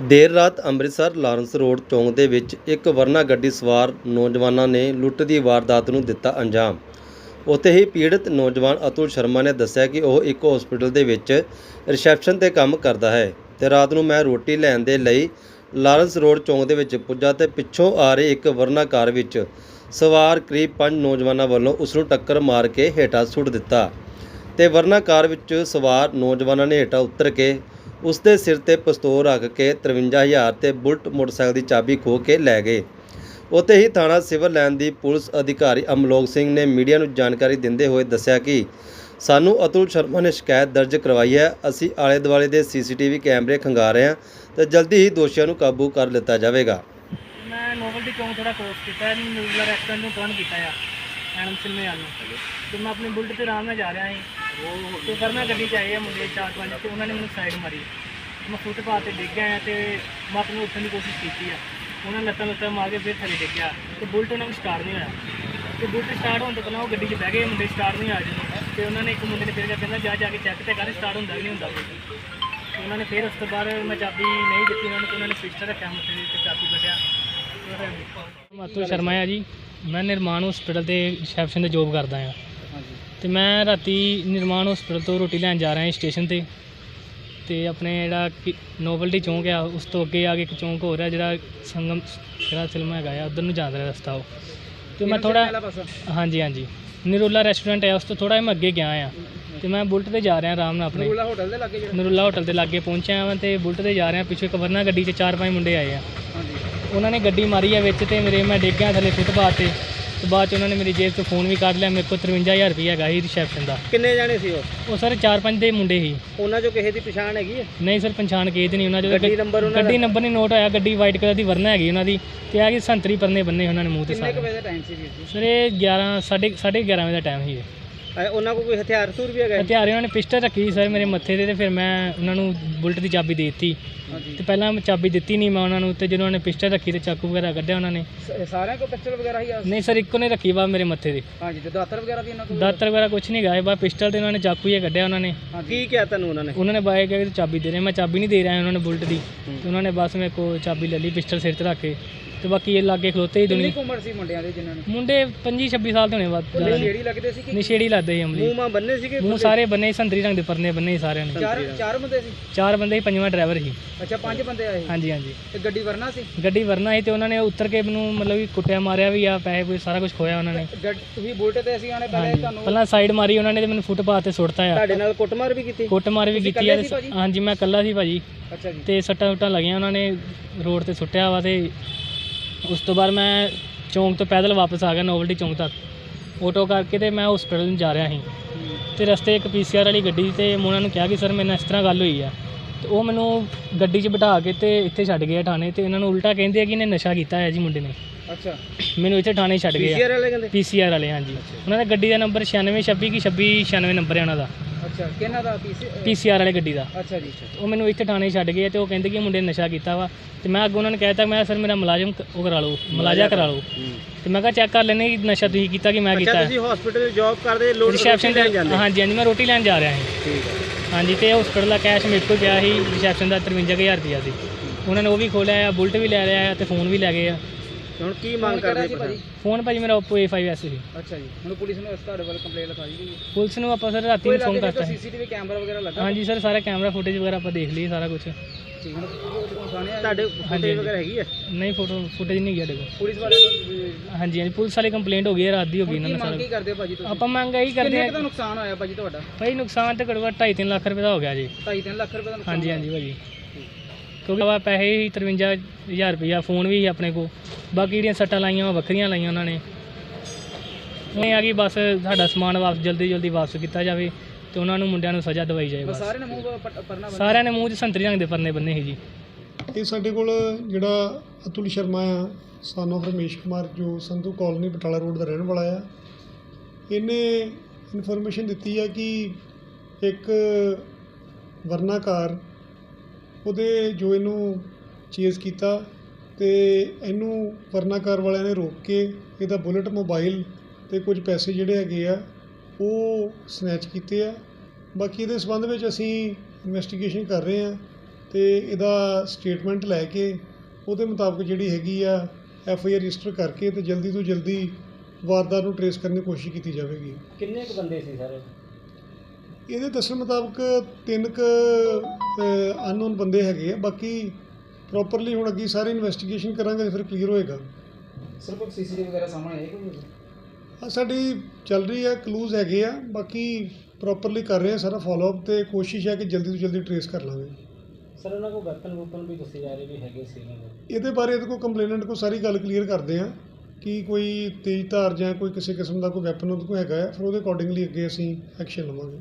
ਦੇਰ ਰਾਤ Amritsar Lawrence road ਚੌਂਕ ਦੇ ਵਿੱਚ ਇੱਕ ਵਰਨਾ ਗੱਡੀ ਸਵਾਰ ਨੌਜਵਾਨਾਂ ਨੇ ਲੁੱਟ ਦੀ ਵਾਰਦਾਤ ਨੂੰ ਦਿੱਤਾ ਅੰਜਾਮ। ਉੱਥੇ ਹੀ ਪੀੜਤ ਨੌਜਵਾਨ ਅਤੁਲ ਸ਼ਰਮਾ ਨੇ ਦੱਸਿਆ ਕਿ ਉਹ ਇੱਕ ਹਸਪੀਟਲ ਦੇ ਵਿੱਚ ਰਿਸੈਪਸ਼ਨ ਤੇ ਕੰਮ ਕਰਦਾ ਹੈ ਤੇ ਰਾਤ ਨੂੰ ਮੈਂ ਰੋਟੀ ਲੈਣ ਦੇ ਲਈ ਲਾਰੈਂਸ ਰੋਡ ਚੌਂਕ ਦੇ ਵਿੱਚ ਪੁੱਜਾ ਤੇ ਪਿੱਛੋਂ ਆ ਰਹੀ ਇੱਕ ਵਰਨਾ ਕਾਰ ਵਿੱਚ ਸਵਾਰ ਕਰੀਬ ਪੰਜ ਨੌਜਵਾਨਾਂ ਵੱਲੋਂ ਉਸ ਨੂੰ ਟੱਕਰ ਮਾਰ ਕੇ ਹੇਠਾਂ ਸੁੱਟ ਦਿੱਤਾ ਤੇ ਵਰਨਾ ਕਾਰ ਵਿੱਚ ਸਵਾਰ ਨੌਜਵਾਨਾਂ ਨੇ ਹੇਠਾਂ ਉਤਰ ਕੇ ਉਸ ਦੇ ਸਿਰ ਤੇ ਪਿਸਤੌਲ ਰੱਖ ਕੇ 53000 ਤੇ ਬੁਲਟ ਮੋਟਰਸਾਈਕਲ ਦੀ ਚਾਬੀ ਖੋਹ ਕੇ ਲੈ ਗਏ। ਉੱਥੇ ਹੀ ਥਾਣਾ ਸਿਵਲ ਲਾਈਨ ਦੀ ਪੁਲਿਸ ਅਧਿਕਾਰੀ ਅਮਲੋਕ ਸਿੰਘ ਨੇ ਮੀਡੀਆ ਨੂੰ ਜਾਣਕਾਰੀ ਦਿੰਦੇ ਹੋਏ ਦੱਸਿਆ ਕਿ ਸਾਨੂੰ ਅਤੁਲ ਸ਼ਰਮਾ ਨੇ ਸ਼ਿਕਾਇਤ ਦਰਜ ਕਰਵਾਈ ਹੈ। ਅਸੀਂ ਆਲੇ ਦੁਆਲੇ ਦੇ ਸੀਸੀਟੀਵੀ ਕੈਮਰੇ ਖੰਗਾਰ ਰਹੇ ਹਾਂ ਤੇ ਜਲਦੀ ਹੀ ਦੋਸ਼ੀਆਂ ਨੂੰ ਕਾਬੂ ਕਰ ਲਿੱਤਾ ਜਾਵੇਗਾ। ਮੈਂ ਨੋਵਲਟੀ ਚੌਂਕ ਥੋੜਾ ਕ੍ਰੋਸ ਕੀਤਾ ਹੈ। ਨਿਊਜ਼ਲਾ ਰੈਸਟੋਰੈਂਟ ਨੂੰ ਟਰਨ ਕੀਤਾ ਆ। ਐਨਮ ਸਿਨਮੇ ਵੱਲ ਨੂੰ ਤੇ ਮੈਂ ਆਪਣੀ ਬੁਲਟ ਤੇ ਆਰਾਮ ਨਾਲ ਜਾ ਰਿਹਾ ਸੀ। ਤੇ ਪਰ ਮੈਂ ਗੱਡੀ 'ਚ ਆਏ ਆ ਮੁੰਡੇ ਚਾਰ ਪੰਜ ਤੇ, ਉਹਨਾਂ ਨੇ ਮੈਨੂੰ ਸਾਈਡ ਮਾਰੀ। ਮੈਂ ਫੁੱਟਪਾਥ ਤੇ ਡਿੱਗ ਗਿਆ ਤੇ ਮੈਂ ਆਪਣੇ ਉੱਠਣ ਦੀ ਕੋਸ਼ਿਸ਼ ਕੀਤੀ ਆ। ਉਹਨਾਂ ਨੇ ਲੱਤਾਂ ਲੱਤਾਂ ਮਾਰ ਕੇ ਫਿਰ ਥੱਲੇ ਡਿੱਗਿਆ ਤੇ ਬੁਲਟ ਉਹਨਾਂ ਨੂੰ ਸਟਾਰਟ ਨਹੀਂ ਹੋਇਆ। ਤੇ ਬੁਲਟ ਸਟਾਰਟ ਹੋਣ ਤੋਂ ਪਹਿਲਾਂ ਉਹ ਗੱਡੀ 'ਚ ਬਹਿ ਗਏ, ਮੁੰਡੇ ਸਟਾਰਟ ਨਹੀਂ ਆ ਰਹੇ ਤੇ ਉਹਨਾਂ ਨੇ ਇੱਕ ਮੁੰਡੇ ਨੇ ਫਿਰ ਕਹਿੰਦਾ, ਜਾ ਜਾ ਕੇ ਚੈੱਕ ਤੇ ਕਰ ਸਟਾਰਟ ਹੁੰਦਾ ਕਿ ਨਹੀਂ ਹੁੰਦਾ ਬੁਲਟ ਉਹਨਾਂ ਨੇ ਫਿਰ ਉਸ ਤੋਂ ਬਾਅਦ ਮੈਂ ਚਾਬੀ ਨਹੀਂ ਦਿੱਤੀ ਉਹਨਾਂ ਨੂੰ ਉਹਨਾਂ ਨੇ ਸਵਿਚ ਰੱਖਿਆ ਮੱਥੇ ਤੇ ਚਾਬੀ ਕੱਢਿਆ। ਮਾਤੂ ਸ਼ਰਮਾ ਆ ਜੀ। ਮੈਂ ਨਿਰਮਾਣ ਹਸਪੀਟਲ ਤੇ ਰਿਸੈਪਸ਼ਨ ਤੇ ਜੋਬ ਕਰਦਾ ਆ ਤੇ ਮੈਂ ਰਾਤੀ ਨਿਰਮਾਣ ਹਸਪੀਟਲ ਤੋਂ ਰੋਟੀ ਲੈਣ ਜਾ ਰਿਹਾ ਹਾਂ ਸਟੇਸ਼ਨ ਤੇ। ਤੇ ਆਪਣੇ ਜਿਹੜਾ ਨੋਵਲਟੀ ਚੌਂਕ ਆ ਉਸ ਤੋਂ ਅੱਗੇ ਆ ਕੇ ਇੱਕ ਚੌਂਕ ਹੋ ਰਿਹਾ ਜਿਹੜਾ ਸੰਗਮ ਜਿਹੜਾ ਫਿਲਮ ਹੈਗਾ ਆ ਉਧਰ ਨੂੰ ਜਾਂਦਾ ਰਿਹਾ ਰਸਤਾ ਉਹ। ਤੇ ਮੈਂ ਥੋੜਾ ਹਾਂਜੀ ਹਾਂਜੀ। ਨਿਰੋਲਾ ਰੈਸਟੋਰੈਂਟ ਹੈ ਉਸ ਤੋਂ ਥੋੜਾ ਮੈਂ ਅੱਗੇ ਗਿਆ ਆ ਤੇ ਮੈਂ ਬੁਲਟ ਤੇ ਜਾ ਰਿਹਾ ਆਰਾਮ ਨਾਲ ਆਪਣੇ। ਨਿਰੋਲਾ ਹੋਟਲ ਦੇ ਲੱਗੇ ਜਿਹੜਾ? ਨਰੁੱਲਾ ਹੋਟਲ ਦੇ ਲਾਗੇ ਪਹੁੰਚਿਆ ਵਾਂ ਤੇ ਬੁਲਟ ਤੇ ਜਾ ਰਿਹਾ ਪਿੱਛੇ ਇੱਕ ਵਰਨਾ ਗੱਡੀ 'ਚ ਚਾਰ ਪੰਜ ਮੁੰਡੇ ਆਏ ਆ। ਹਾਂਜੀ। ਉਹਨਾਂ ਨੇ ਗੱਡੀ ਮਾਰੀ ਆ ਵਿੱਚ ਤੇ ਮੇਰੇ ਮੈਂ ਡਿੱਗ ਗਿਆ ਥੱਲੇ ਫੁੱਟਪਾਥ ਤੇ। ਤੇ ਬਾਅਦ ਚ ਉਹਨਾਂ ਨੇ ਮੇਰੀ ਜੇਬ ਤੋਂ ਫੋਨ ਵੀ ਕੱਢ ਲਿਆ ਮੇਰੇ ਕੋਲ 53000 ਰੁਪਏ ਹੈਗਾ ਸੀ ਰਿਸੈਪਸ਼ਨ ਦਾ। ਕਿੰਨੇ ਜਾਣੇ ਸੀ ਉਹ? ਉਹ ਸਰ ਚਾਰ ਪੰਜ ਦੇ ਮੁੰਡੇ ਸੀ। ਉਹਨਾਂ ਚੋਂ ਕਿਸੇ ਦੀ ਪਛਾਣ ਹੈਗੀ ਹੈ ਨਹੀਂ ਸਰ ਪਛਾਣ ਕੇ ਨਹੀਂ ਉਹਨਾਂ ਜੋ ਗੱਡੀ ਨੰਬਰ ਉਹਨਾਂ ਗੱਡੀ ਨੰਬਰ ਨਹੀਂ ਨੋਟ ਹੋਇਆ ਗੱਡੀ ਵਾਈਟ ਕਲਰ ਦੀ ਵਰਨਾ ਹੈਗੀ ਉਹਨਾਂ ਦੀ। ਤੇ ਆ ਕਿ ਸੰਤਰੀ ਪਰਨੇ ਬੰਨੇ ਉਹਨਾਂ ਨੇ ਮੂੰਹ ਤੇ ਕਿੰਨੇ ਕੁ ਸਾਰੇ। ਵਜੇ ਦਾ ਟਾਈਮ ਸੀ ਵੀਰ ਜੀ? ਸਰ ਇਹ 11 ਸਾਢੇ ਸਾਢੇ 11 ਵਜੇ ਦਾ ਟਾਈਮ ਸੀ ਇਹ। ਅਹ ਉਹਨਾਂ ਕੋਲ ਕੋਈ ਹਥਿਆਰ ਹਥੂਰ ਵੀ ਹੈਗਾ ਹਥਿਆਰ ਉਹਨਾਂ ਨੇ ਪਿਸਟਲ ਰੱਖੀ ਸੀ ਸਰ ਮੇਰੇ ਮੱਥੇ ਤੇ ਤੇ ਫਿਰ ਮੈਂ ਉਹਨਾਂ ਨੂੰ ਬੁਲਟ ਦੀ ਚਾਬੀ ਦੇ ਦਿੱਤੀ। ਹਾਂਜੀ। ਤੇ ਪਹਿਲਾਂ ਮੈਂ ਚਾਬੀ ਦਿੱਤੀ ਨਹੀਂ ਮੈਂ ਉਹਨਾਂ ਨੂੰ ਤੇ ਜਦੋਂ ਉਹਨਾਂ ਨੇ ਪਿਸਟਲ ਰੱਖੀ ਤੇ ਚਾਕੂ ਵਗੈਰਾ ਕੱਢਿਆ ਉਹਨਾਂ ਨੇ। ਸਾਰਿਆਂ ਕੋਲ ਪਿਸਟਲ ਵਗੈਰਾ ਹੀ ਆ? ਨਹੀਂ ਸਰ ਇੱਕੋ ਨੇ ਰੱਖੀ ਵਾ ਮੇਰੇ ਮੱਥੇ ਤੇ। ਹਾਂਜੀ ਤੇ ਦਾਤਰ ਵਗੈਰਾ ਵੀ ਇਹਨਾਂ ਕੋਲ? ਦਾਤਰ ਵਗੈਰਾ ਕੁਝ ਨਹੀਂ ਗਾਏ ਬਾ ਪਿਸਟਲ ਤੇ ਉਹਨਾਂ ਨੇ ਚਾਕੂ ਹੀ ਕੱਢਿਆ ਉਹਨਾਂ ਨੇ। ਕੀ ਕਿਹਾ ਤੁਹਾਨੂੰ ਉਹਨਾਂ ਨੇ? ਉਹਨਾਂ ਨੇ ਬਾਏ ਕਿਹਾ ਕਿ ਤੂੰ ਚਾਬੀ ਦੇ ਦੇ ਮੈਂ ਚਾਬੀ ਨਹੀਂ ਦੇ ਰਿਹਾ ਉਹਨਾਂ ਨੇ ਬੁਲਟ ਦੀ। ਤੇ ਉਹਨਾਂ ਨੇ ਬਸ ਮੇਰੇ ਕੋਲ ਚਾਬੀ ਲੈ ਲਈ ਪਿਸਟਲ ਸਿਰ ਤੇ ਰੱਖ ਕੇ। ਤੇ ਬਾਕੀ ਇਹ ਲਾਗੇ ਖਲੋਤੇ ਹੀ ਕਿੰਨੀ ਦੁਨੀ ਕੁ ਉਮਰ ਸੀ ਮੁੰਡਿਆਂ ਦੇ ਜਿਨ੍ਹਾਂ ਨੇ? ਮੁੰਡੇ 25 26 ਸਾਲ ਦੇ ਹੋਣੇ ਵੱਧ ਜ਼ਿਆਦਾ ਨਹੀਂ। ਨਸ਼ੇੜੀ ਲੱਗਦੇ ਸੀ ਕਿ ਨਸ਼ੇੜੀ ਲੱਗਦੇ ਸੀ ਅਮਲੀ। ਮੂੰਹ ਮਾਂ ਬੰਨੇ ਸੀਗੇ ਮੂੰਹ ਸਾਰੇ ਬੰਨੇ ਸੀ, ਸੰਤਰੀ ਰੰਗ ਦੇ ਪਰਨੇ ਬੰਨੇ ਸੀ ਸਾਰਿਆਂ ਨੇ। ਚਾਰ ਚਾਰ ਬੰਦੇ ਸੀ? ਚਾਰ ਬੰਦੇ ਸੀ ਪੰਜਵਾਂ ਡਰਾਈਵਰ ਸੀ। ਅੱਛਾ ਪੰਜ ਬੰਦੇ ਆਏ। ਸੀ। ਹਾਂਜੀ ਹਾਂਜੀ। ਤੇ ਗੱਡੀ ਵਰਨਾ ਸੀ? ਗੱਡੀ ਵਰਨਾ ਸੀ ਤੇ ਉਹਨਾਂ ਨੇ ਉੱਤਰ ਕੇ ਮੈਨੂੰ ਮਤਲਬ ਕਿ ਕੁੱਟਿਆ ਮਾਰਿਆ ਵੀ ਆ ਪੈਸੇ ਕੋਈ ਸਾਰਾ ਕੁਝ ਖੋਇਆ ਉਹਨਾਂ ਨੇ। ਗੱਡ- ਤੁਸੀਂ ਬੁਲਟ ਤੇ ਅਸੀਂ ਆਣੇ ਪਹਿਲੇ ਹਾਂਜੀ। ਤੁਹਾਨੂੰ ਪਹਿਲਾਂ ਸਾਈਡ ਮਾਰੀ ਉਹਨਾਂ ਨੇ ਤੇ ਮੈਨੂੰ ਫੁੱਟਪਾਥ ਤੇ ਸੁੱਟਤਾ ਆ। ਤੁਹਾਡੇ ਨਾਲ ਕੁੱਟਮਾਰ ਵੀ ਕੀਤੀ? ਕੁੱਟ ਮਾਰ ਵੀ ਤੁਸੀਂ ਕੀਤੀ ਆ ਇਕੱਲੇ ਸੀ ਭਾਜੀ? ਹਾਂਜੀ ਮੈਂ ਇਕੱਲਾ ਸੀ ਭਾਜੀ। ਅੱਛਾ ਜੀ। ਤੇ ਸੱਟਾਂ ਸੁੱਟਾਂ ਲੱਗੀਆਂ ਉਹਨਾਂ ਨੇ ਰੋਡ ਤੇ ਸੁੱਟਿਆ ਵਾ ਤੇ ਉਸ ਤੋਂ ਬਾਅਦ ਮੈਂ ਚੌਂਕ ਤੋਂ ਪੈਦਲ ਵਾਪਸ ਆ ਗਿਆ ਨੋਵਲਟੀ ਚੌਂਕ ਤੱਕ। ਆਟੋ ਕਰਕੇ ਤੇ ਮੈਂ ਹਸਪੀਟਲ ਨੂੰ ਜਾ ਰਿਹਾ ਸੀ। ਤੇ ਰਸਤੇ ਇੱਕ ਪੀਸੀਆਰ ਵਾਲੀ ਗੱਡੀ ਤੇ ਮੈਂ ਉਹਨਾਂ ਨੂੰ ਕਿਹਾ ਕਿ ਸਰ ਮੇਰੇ ਨਾਲ ਇਸ ਤਰ੍ਹਾਂ ਗੱਲ ਹੋਈ ਆ। ਤੇ ਉਹ ਮੈਨੂੰ ਗੱਡੀ 'ਚ ਬਿਠਾ ਕੇ ਤੇ ਇੱਥੇ ਛੱਡ ਗਏ ਆ ਥਾਣੇ ਤੇ ਇਹਨਾਂ ਨੂੰ ਉਲਟਾ ਕਹਿੰਦੇ ਆ ਕਿ ਇਹਨੇ ਨਸ਼ਾ ਕੀਤਾ ਹੈ ਜੀ ਮੁੰਡੇ ਨੇ। ਅੱਛਾ। ਮੈਨੂੰ ਇੱਥੇ ਥਾਣੇ ਛੱਡ ਗਏ ਆ। ਪੀਸੀਆਰ ਵਾਲੇ ਕਹਿੰਦੇ? ਪੀਸੀਆਰ ਵਾਲੇ ਹਾਂਜੀ। ਉਹਨਾਂ ਦਾ ਗੱਡੀ ਦਾ ਨੰਬਰ 9626 ਕੀ 2696 ਨੰਬਰ ਹੈ ਉਹਨਾਂ ਦਾ। ਅੱਛਾ ਕਿਹਨਾਂ ਦਾ ਪੀਸੀ ਪੀਸੀਆਰ ਵਾਲੇ ਗੱਡੀ ਦਾ। ਅੱਛਾ ਜੀ ਅੱਛਾ। ਉਹ ਮੈਨੂੰ ਇੱਥੇ ਥਾਣੇ ਛੱਡ ਗਏ ਤੇ ਉਹ ਕਹਿੰਦੇ ਕਿ ਮੁੰਡੇ ਨੇ ਨਸ਼ਾ ਕੀਤਾ ਵਾ। ਤੇ ਮੈਂ ਅੱਗੇ ਉਹਨਾਂ ਨੂੰ ਕਹਿਤਾ ਮੈਂ ਸਰ ਮੇਰਾ ਮੁਲਾਜ਼ਮ ਕ- ਉਹ ਕਰਾ ਲਓ ਮੁਲਾਜ਼ਾ ਕਰਾ ਲਓ। ਤੇ ਮੈਂ ਕਿਹਾ ਚੈੱਕ ਕਰ ਲੈਣੇ ਕਿ ਨਸ਼ਾ ਤੁਸੀਂ ਕੀਤਾ ਕਿ ਮੈਂ ਅੱਛਾ ਕੀਤਾ ਤੁਸੀਂ ਹਸਪੀਟਲ ਜੌਬ ਕਰਦੇ ਲੋਡ ਰਿਸੈਪਸ਼ਨ ਤੇ ਜਾਂਦੇ। ਹਾਂਜੀ ਹਾਂਜੀ ਮੈਂ ਰੋਟੀ ਲੈਣ ਜਾ ਰਿਹਾ ਸੀ। ਠੀਕ ਹੈ। ਹਾਂਜੀ ਤੇ ਹਸਪੀਟਲ ਦਾ ਕੈਸ਼ ਮੇਰੇ ਕੋਲ ਪਿਆ ਸੀ ਰਿਸੈਪਸ਼ਨ ਦਾ 53000 ਰੁਪਇਆ ਸੀ। ਉਹਨਾਂ ਨੇ ਉਹ ਵੀ ਖੋਲਿਆ ਆ ਬੁਲਟ ਵੀ ਲੈ ਲਿਆ ਆ ਤੇ ਫੋਨ ਵੀ ਲੈ ਗਏ ਆ। ਹੁਣ ਕੀ ਮੰਗ ਕਰਦੇ ਭਾਜੀ? ਫੋਨ ਭਾਜੀ ਮੇਰਾ Oppo A5s ਸੀ। ਅੱਛਾ ਜੀ। ਹੁਣ ਪੁਲਿਸ ਨੂੰ ਇਸ ਤੁਹਾਡੇ ਵੱਲ ਕੰਪਲੇਂਟ ਲਿਖਾਈ ਗਈ ਹੈ। ਪੁਲਿਸ ਨੂੰ ਆਪਾਂ ਸਰ ਰਾਤੀ ਨੂੰ ਫੋਨ ਕਰਤਾ ਸੀਸੀਟੀਵੀ ਕੈਮਰਾ ਵਗੈਰਾ ਲੱਗਾ ਹਾਂਜੀ ਸਰ ਸਾਰਾ ਕੈਮਰਾ ਫੁਟੇਜ ਵਗੈਰਾ ਆਪਾਂ ਦੇਖ ਲਈ ਸਾਰਾ ਕੁਝ ਠੀਕ ਹੁਣ ਤੁਹਾਡੇ ਫੁਟੇਜ ਵਗੈਰਾ ਹੈਗੀ ਹੈ? ਨਹੀਂ ਫੋਟੋ ਫੁਟੇਜ ਨਹੀਂ ਗਿਆ ਦੇਖੋ ਪੁਲਿਸ ਵਾਲੇ ਹਾਂਜੀ ਹਾਂਜੀ। ਪੁਲਿਸ ਵਾਲੀ ਕੰਪਲੇਂਟ ਹੋ ਗਈ ਹੈ ਰਾਤ ਦੀ ਹੋ ਗਈ ਇਹਨਾਂ ਨੇ ਸਾਰਾ ਕੀ ਕਰਦੇ ਹੋ ਭਾਜੀ ਤੁਸੀਂ? ਆਪਾਂ ਮੰਗ ਇਹੀ ਕਰਦੇ ਕਿੰਨੇ ਆ ਕੁ ਦਾ ਨੁਕਸਾਨ ਹੋਇਆ ਭਾਜੀ ਤੁਹਾਡਾ? ਭਾਈ ਨੁਕਸਾਨ ਤੇ ਘੱਟ 2.5 ਲੱਖ ਰੁਪਏ ਦਾ ਹੋ ਗਿਆ ਜੀ। 2.5 ਲੱਖ ਰੁਪਏ ਦਾ ਨੁਕਸਾਨ ਹਾਂਜੀ ਹਾਂਜੀ ਭਾਜੀ। ਕਿਉਂਕਿ ਵਾ ਪੈਸੇ ਹੀ 53000 ਰੁਪਇਆ ਫੋਨ ਵੀ ਸੀ ਆਪਣੇ ਕੋ ਬਾਕੀ ਜਿਹੜੀਆਂ ਸੱਟਾਂ ਲਾਈਆਂ ਉਹ ਵੱਖਰੀਆਂ ਲਾਈਆਂ ਉਹਨਾਂ ਨੇ। ਇਹ ਆ ਕਿ ਬਸ ਸਾਡਾ ਸਮਾਨ ਵਾਪਸ ਜਲਦੀ ਜਲਦੀ ਵਾਪਸ ਕੀਤਾ ਜਾਵੇ ਤੇ ਉਹਨਾਂ ਨੂੰ ਮੁੰਡਿਆਂ ਨੂੰ ਸਜ਼ਾ ਦਵਾਈ ਜਾਏ ਬਸ ਬਸ। ਸਾਰੇ ਨੇ ਮੂੰਹ ਪਰਨਾ। ਸਾਰਿਆਂ ਨੇ ਮੂੰਹ 'ਚ ਸੰਤਰੀ ਰੰਗ ਦੇ ਪਰਨੇ ਬੰਨੇ ਸੀ ਜੀ। ਇਹ ਸਾਡੇ ਕੋਲ ਜਿਹੜਾ ਅਤੁਲ ਸ਼ਰਮਾ ਆ ਸਨ ਰਮੇਸ਼ ਕੁਮਾਰ ਜੋ ਸੰਧੂ ਕਾਲੋਨੀ ਬਟਾਲਾ ਰੋਡ ਦਾ ਰਹਿਣ ਵਾਲਾ ਆ ਇਹਨੇ ਇਨਫੋਰਮੇਸ਼ਨ ਦਿੱਤੀ ਆ ਕਿ ਇੱਕ ਵਰਨਾ ਕਾਰ ਉਹਦੇ ਜੋ ਇਹਨੂੰ ਚੇਜ਼ ਕੀਤਾ ਤੇ ਇਹਨੂੰ ਵਰਨਾ ਕਾਰ ਵਾਲਿਆਂ ਨੇ ਰੋਕ ਕੇ ਇਹਦਾ ਬੁਲਟ ਮੋਬਾਈਲ ਤੇ ਕੁਝ ਪੈਸੇ ਜਿਹੜੇ ਹੈਗੇ ਆ ਉਹ ਸਨੈਚ ਕੀਤੇ ਆ। ਬਾਕੀ ਇਹਦੇ ਸੰਬੰਧ ਵਿੱਚ ਅਸੀਂ ਇਨਵੈਸਟੀਗੇਸ਼ਨ ਕਰ ਰਹੇ ਆ ਤੇ ਇਹਦਾ ਸਟੇਟਮੈਂਟ ਲੈ ਕੇ ਉਹਦੇ ਮੁਤਾਬਕ ਜਿਹੜੀ ਹੈਗੀ ਆ ਐਫ ਆਈ ਆਰ ਰਜਿਸਟਰ ਕਰਕੇ ਤੇ ਜਲਦੀ ਤੋਂ ਜਲਦੀ ਵਾਰਦਾਤ ਨੂੰ ਟਰੇਸ ਕਰਨ ਦੀ ਕੋਸ਼ਿਸ਼ ਕੀਤੀ ਜਾਵੇਗੀ। ਕਿੰਨੇ ਕੁ ਬੰਦੇ ਸੀ ਸਰ? ਇਹਦੇ ਦੱਸਣ ਮੁਤਾਬਕ ਤਿੰਨ ਕ ਅਨਨੋਨ ਬੰਦੇ ਹੈਗੇ ਆ। ਬਾਕੀ ਪ੍ਰੋਪਰਲੀ ਹੁਣ ਅੱਗੇ ਸਾਰੀ ਇਨਵੈਸਟੀਗੇਸ਼ਨ ਕਰਾਂਗੇ ਤੇ ਫਿਰ ਕਲੀਅਰ ਹੋਏਗਾ। ਸਰ ਕੋਈ ਸੀਸੀਟੀਵੀ ਵਗੈਰਾ ਸਾਹਮਣੇ ਆਏ ਕੋਈ ਆ ਸਾਡੀ ਚੱਲ ਰਹੀ ਹੈ ਕਲੂਜ਼ ਹੈਗੇ ਆ ਬਾਕੀ ਪ੍ਰੋਪਰਲੀ ਕਰ ਰਹੇ ਆ ਸਾਰਾ ਫਾਲੋ ਅਪ ਤੇ ਕੋਸ਼ਿਸ਼ ਹੈ ਕਿ ਜਲਦੀ ਤੋਂ ਜਲਦੀ ਟਰੇਸ ਕਰ ਲਾਂਗੇ। ਸਰ ਉਹਨਾਂ ਕੋਲ ਵੈਪਨ ਵੂਪਨ ਵੀ ਦੱਸੇ ਜਾ ਰਹੇ ਵੀ ਹੈਗੇ ਸੀ ਇਹਦੇ ਬਾਰੇ ਇਹਦੇ ਕੋਲ ਕੰਪਲੇਨੈਂਟ ਕੋਲ ਸਾਰੀ ਗੱਲ ਕਲੀਅਰ ਕਰਦੇ ਆ ਕਿ ਕੋਈ ਤੇਜ਼ ਧਾਰ ਜਾਂ ਕੋਈ ਕਿਸੇ ਕਿਸਮ ਦਾ ਕੋਈ ਵੈਪਨ ਉਹਦੇ ਕੋਲ ਹੈਗਾ ਹੈ ਫਿਰ ਉਹਦੇ ਅਕੋਰਡਿੰਗਲੀ ਅੱਗੇ ਅਸੀਂ ਐਕਸ਼ਨ ਲਵਾਂਗੇ।